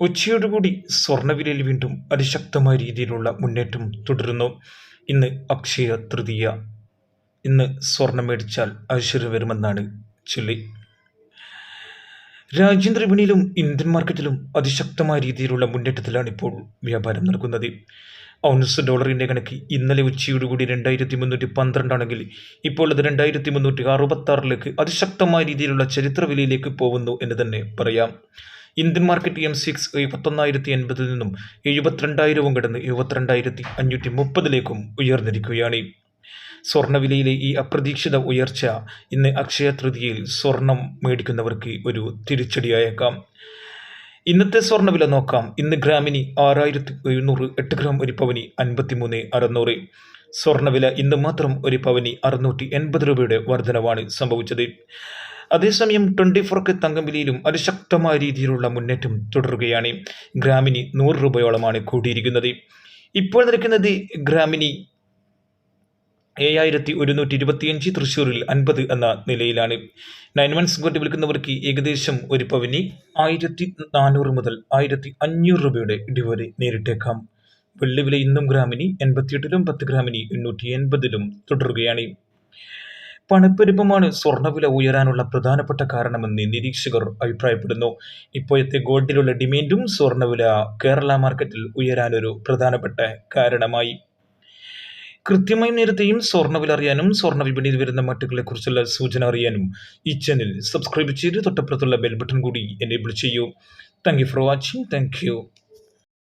ഉച്ചയോടുകൂടി സ്വർണവിലയിൽ വീണ്ടും അതിശക്തമായ രീതിയിലുള്ള മുന്നേറ്റം തുടരുന്നു. ഇന്ന് അക്ഷയ തൃതീയ. ഇന്ന് സ്വർണം മേടിച്ചാൽ ഐശ്വര്യം വരുമെന്നാണ് ചൊല്ലി. രാജ്യാന്തര വിപണിയിലും ഇന്ത്യൻ മാർക്കറ്റിലും അതിശക്തമായ രീതിയിലുള്ള മുന്നേറ്റത്തിലാണ് ഇപ്പോൾ വ്യാപാരം നടക്കുന്നത്. ഔൺസ് ഡോളറിന്റെ കണക്ക് ഇന്നലെ ഉച്ചയോടുകൂടി രണ്ടായിരത്തി മുന്നൂറ്റി പന്ത്രണ്ടാണെങ്കിൽ ഇപ്പോൾ അത് രണ്ടായിരത്തി മുന്നൂറ്റി അറുപത്താറിലേക്ക് അതിശക്തമായ രീതിയിലുള്ള ചരിത്ര വിലയിലേക്ക് പോകുന്നു എന്ന് തന്നെ പറയാം. ഇന്ത്യൻ മാർക്കറ്റ് എം സിക്സ് എഴുപത്തൊന്നായിരത്തി എൺപതിൽ നിന്നും എഴുപത്തിരണ്ടായിരവും കടന്ന് എഴുപത്തിരണ്ടായിരത്തി അഞ്ഞൂറ്റി മുപ്പതിലേക്കും ഉയർന്നിരിക്കുകയാണ്. സ്വർണവിലയിലെ ഈ അപ്രതീക്ഷിത ഉയർച്ച ഇന്ന് അക്ഷയ തൃതിയിൽ സ്വർണം മേടിക്കുന്നവർക്ക് ഒരു തിരിച്ചടിയായേക്കാം. ഇന്നത്തെ സ്വർണവില നോക്കാം. ഇന്ന് ഗ്രാമിന് ആറായിരത്തി എഴുന്നൂറ് എട്ട് ഗ്രാം ഒരു പവനി അൻപത്തി മൂന്ന് അറുന്നൂറ്. സ്വർണവില ഇന്ന് മാത്രം ഒരു പവനി അറുന്നൂറ്റി എൺപത് രൂപയുടെ വർധനവാണ് സംഭവിച്ചത്. അതേസമയം ട്വന്റി ഫോർക്ക് തങ്കം വിലയിലും അതിശക്തമായ രീതിയിലുള്ള മുന്നേറ്റം തുടരുകയാണ്. ഗ്രാമിനി നൂറ് രൂപയോളമാണ് കൂടിയിരിക്കുന്നത്. ഇപ്പോൾ നിൽക്കുന്നത് ഗ്രാമിനി ഏഴായിരത്തി ഒരുന്നൂറ്റി ഇരുപത്തിയഞ്ച് തൃശ്ശൂരിൽ അൻപത് എന്ന നിലയിലാണ്. നയൻ വൺ കൊണ്ട് വിൽക്കുന്നവർക്ക് ഏകദേശം ഒരു പവനി ആയിരത്തി നാനൂറ് മുതൽ ആയിരത്തി അഞ്ഞൂറ് രൂപയുടെ ഇടിവരെ നേരിട്ടേക്കാം. വെള്ളി വില ഇന്നും ഗ്രാമിന് എൺപത്തിയെട്ടിലും പത്ത് ഗ്രാമിനി എണ്ണൂറ്റി എൺപതിലും തുടരുകയാണ്. പണപ്പെരുപ്പമാണ് സ്വർണവില ഉയരാനുള്ള പ്രധാനപ്പെട്ട കാരണമെന്ന് നിരീക്ഷകർ അഭിപ്രായപ്പെടുന്നു. ഇപ്പോഴത്തെ ഗോൾഡിലുള്ള ഡിമാൻഡും സ്വർണവില കേരള മാർക്കറ്റിൽ ഉയരാനൊരു പ്രധാനപ്പെട്ട കാരണമായി. കൃത്യമായും നേരത്തെയും സ്വർണവില അറിയാനും സ്വർണ വിപണിയിൽ വരുന്ന കുറിച്ചുള്ള സൂചന അറിയാനും ഈ ചാനൽ സബ്സ്ക്രൈബ് ചെയ്ത് തൊട്ടപ്പുറത്തുള്ള ബെൽ ബട്ടൺ കൂടി എനേബിൾ ചെയ്യൂ. Thank you for watching thank you